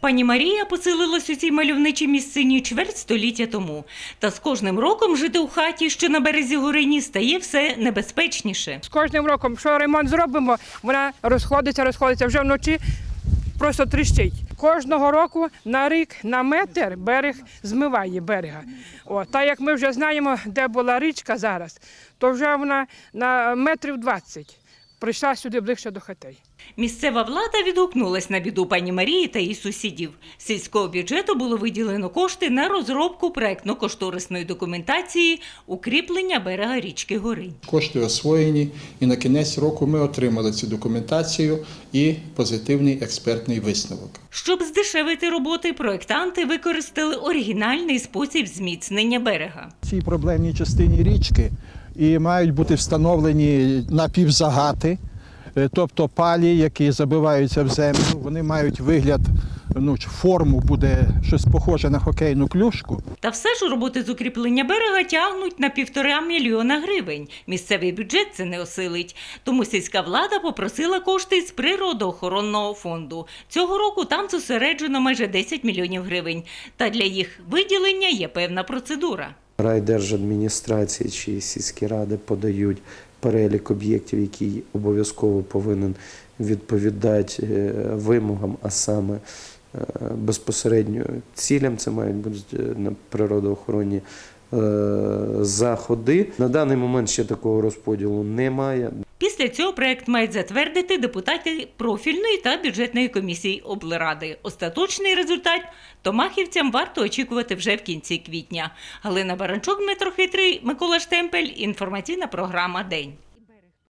Пані Марія поселилась у цій мальовничій місцині чверть століття тому. Та з кожним роком жити у хаті, що на березі горині, стає все небезпечніше. З кожним роком, що ремонт зробимо, вона розходиться, розходиться вже вночі. Просто тріщить. Кожного року на рік на метр берег змиває берега. О, та як ми вже знаємо, де була річка зараз, то вже вона на метрів 20 прийшла сюди ближче до хатей. Місцева влада відгукнулась на біду пані Марії та її сусідів. З сільського бюджету було виділено кошти на розробку проектно-кошторисної документації укріплення берега річки Горинь. Кошти освоєні, і на кінець року ми отримали цю документацію і позитивний експертний висновок. Щоб здешевити роботи, проектанти використали оригінальний спосіб зміцнення берега. цій проблемній частині річки і мають бути встановлені напівзагати, е, тобто палі, які забиваються в землю. Вони мають вигляд, ну, форму буде щось похоже на хокейну клюшку. Та все ж роботи з укріплення берега тягнуть на півтора мільйона гривень. Місцевий бюджет це не осилить. Тому сільська влада попросила кошти з природоохоронного фонду. Цього року там зосереджено майже 10 мільйонів гривень. Та для їх виділення є певна процедура. Райдержадміністрації чи сільські ради подають перелік об'єктів, який обов'язково повинен відповідати е, вимогам, а саме е, безпосередньо цілям. Це мають бути е, на природоохоронні заходи. На даний момент ще такого розподілу немає. Після цього проект мають затвердити депутати профільної та бюджетної комісії облради. Остаточний результат томахівцям варто очікувати вже в кінці квітня. Галина Баранчук, Дмитро Хитрий, Микола Штемпель. Інформаційна програма День.